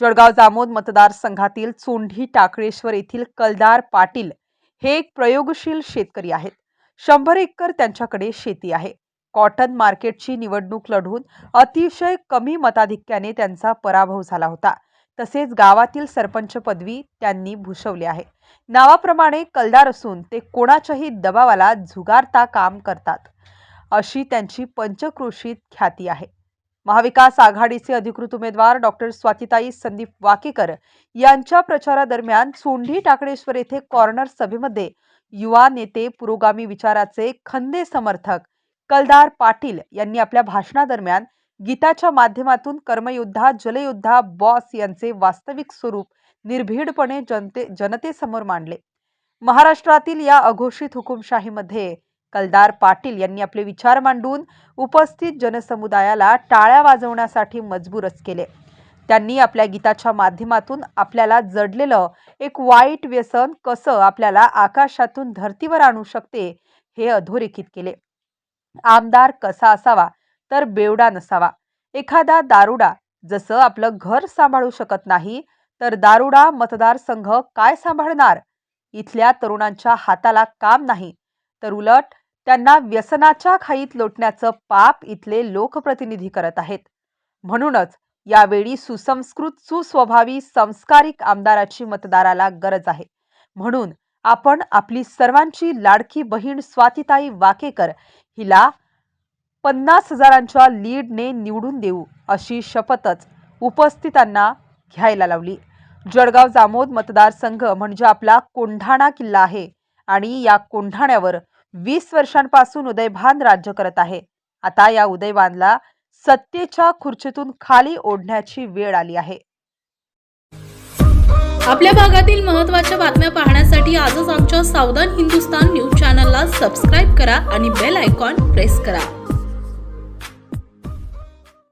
जळगाव जामोद मतदारसंघातील चोंढी टाकळेश्वर येथील कलदार पाटील हे एक प्रयोगशील शेतकरी आहेत. शंभर एकर त्यांच्याकडे शेती आहे. कॉटन मार्केटची निवडणूक लढवून अतिशय कमी मताधिक्याने त्यांचा पराभव झाला होता. तसेच गावातील सरपंच पदवी त्यांनी भूषवली आहे. नावाप्रमाणे कलदार असून ते कोणाच्याही दबावाला झुगारता काम करतात अशी त्यांची पंचक्रोशीत ख्याती आहे. महाविकास आघाडीचे अधिकृत उमेदवार डॉक्टर स्वातिताई संदीप वाकेकर यांच्या प्रचारादरम्यान सोंढी टाकळेश्वर येथे कॉर्नर सभेमध्ये युवा नेते पुरोगामी विचाराचे खंदे समर्थक कलदार पाटील यांनी आपल्या भाषणादरम्यान गीताच्या माध्यमातून कर्मयोद्धा जलयोद्धा बॉस यांचे वास्तविक स्वरूप निर्भीडपणे जनते जनतेसमोर मांडले. महाराष्ट्रातील या अघोषित हुकुमशाहीमध्ये कलदार पाटील यांनी आपले विचार मांडून उपस्थित जनसमुदायाला टाळ्या वाजवण्यासाठी मजबूरच केले. त्यांनी आपल्या गीताच्या माध्यमातून आपल्याला जडलेलं एक वाईट व्यसन कसं आपल्याला आकाशातून धर्तीवर आणू शकते हे अधोरेखित केले. आमदार कसा असावा तर बेवडा नसावा. एखादा दारुडा जसं आपलं घर सांभाळू शकत नाही तर दारुडा मतदारसंघ काय सांभाळणार? इथल्या तरुणांच्या हाताला काम नाही तर उलट त्यांना व्यसनाच्या खाईत लोटण्याचं पाप इथले लोकप्रतिनिधी करत आहेत. म्हणूनच यावेळी सुसंस्कृत सुस्वभावी संस्कारिक आमदाराची मतदाराला गरज आहे. म्हणून आपण आपली सर्वांची लाडकी बहीण स्वातिताई वाकेकर हिला पन्नास हजारांच्या लीडने निवडून देऊ अशी शपथच उपस्थितांना घ्यायला लावली. जळगाव जामोद मतदारसंघ म्हणजे आपला कोंढाणा किल्ला आहे आणि या कोंढाण्यावर वीस वर्षांपासून उदयभान राज्य करत आहे. आता या उदयभानला सत्तेच्या खुर्चीतून खाली ओढण्याची वेळ आली आहे. आपल्या भागातील महत्त्वाच्या बातम्या पाहण्यासाठी आजच आमच्या सावधान हिंदुस्तान न्यूज चॅनलला सबस्क्राईब करा आणि बेल आयकॉन प्रेस करा.